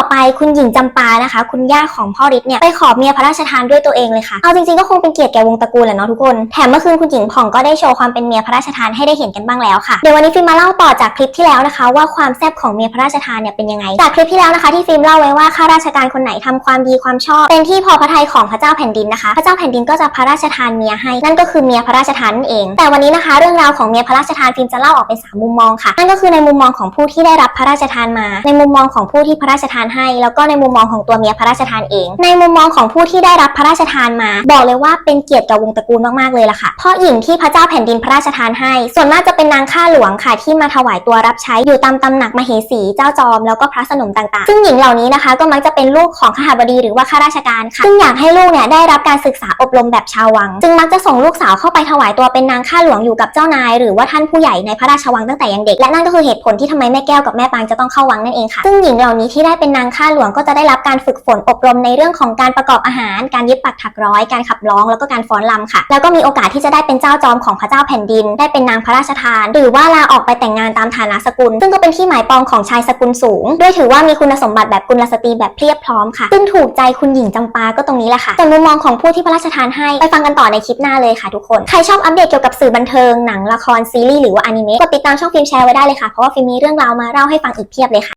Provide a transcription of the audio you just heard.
อไปคุณหญิงจำปานะคะ คุณย่าของพ่อฤทธิ์เนี่ยไปขอเมียพระราชทานด้วยตัวเองเลยค่ะเอาจริงๆก็คงเป็นเกียรติแก่วงตระกูลแหละเนาะทุกคนแถมเมื่อคืนคุณหญิงผ่องก็ได้โชว์ความเป็นเมียพระราชทานให้ได้เห็นกันบ้างแล้วค่ะเดี๋ยววันนี้ฟิล์มมาเล่าต่อจากคลิปที่แล้วนะคะ ว่าความแซ่บของเมียพระราชทานเนี่ยเป็นยังไงจากคลิปที่แล้วนะคะ ที่ฟิล์มเล่าไว้ว่าข้าราชการคนไหนทำความดีความชอบเป็นที่พอพระทัยของพระเจ้าแผ่นดินนะคะ พระเจ้าแผ่นดินก็จะพระราชทานเมียให้นั่นก็คือเมียพระราชทานนั่นเอง แต่วันนี้นะคะ เรื่องราวของเมียพระราชทานฟิล์มจะเล่าออกเป็นสามมุมมองค่ะนั่นก็คือในมุมมองของผู้ที่ได้รับพระราชทานมา ในมุมมองของผู้ที่พระราชทานให้ แล้วก็ในมุมมองของตัวเมียพระราชทานเอง ในมุมมองของผู้ที่ได้รับพระราชทานมา บอกเลยว่าเป็นเกียรติกับวงตระกูลมากๆเลยล่ะค่ะเพราะหญิงที่พระเจ้าแผ่นดินพระราชทานให้ ส่วนมากจะเป็นนางข้าหลวงค่ะ ที่มาถวายตัวรับใช้อยู่ตามตำหนักมเหสีเจ้าจอมแล้วก็พระสนมต่างๆ ซึ่งหญิงเหล่านี้นะคะ ก็มักจะเป็นลูกของข้าบดีหรือว่าข้าราชการค่ะซึ่งอยากให้ลูกเนี่ยได้รับการศึกษาอบรมแบบชาววัง จึงมักจะส่งลูกสาวเข้าไปถวายตัวเป็นนางข้าหลวงอยู่กับเจ้านาย หรือว่าท่านผู้ใหญ่ในพระราชวังตั้งแต่ยังเด็กและนั่นก็คือเหตุผลที่ทำไมแม่แก้วกับแม่ปางจะต้องเข้าวังนั่นเองค่ะซึ่งหญิงเหล่านี้ที่ได้เป็นนางข้าหลวงก็จะได้รับการฝึกฝนอบรมในเรื่องของการประกอบอาหาร การเย็บปักถักร้อย การขับร้อง แล้วก็การฟ้อนรำค่ะ แล้วก็มีโอกาสที่จะได้เป็นเจ้าจอมของพระเจ้าแผ่นดิน ได้เป็นนางพระราชทาน หรือว่าลาออกไปแต่งงานตามฐานะสกุล ซึ่งก็เป็นที่หมายปองของชายสกุลสูง ด้วยถือว่ามีคุณสมบัติแบบกุลสตรีแบบเพียบพร้อมค่ะ ซึ่งถูกใจคุณหญิงจำปาก็ตรงนี้แหละค่ะแต่มุมมองของผู้ที่พระราชทานให้ไปฟังกันต่อในคลิปหน้าเลยค่ะทุกคน ใครชอบอัปเดตเกี่ยวกับสื่อบันเทิงหนังละครซีรีส์หรือว่าอนิเมะกดติดตามช่องฟิล์มแชร์ไว้ได้เลยค่ะเพราะว่าฟิล์มมีเรื่องราวมาเล่าให้ฟังอีกเพียบเลยค่ะ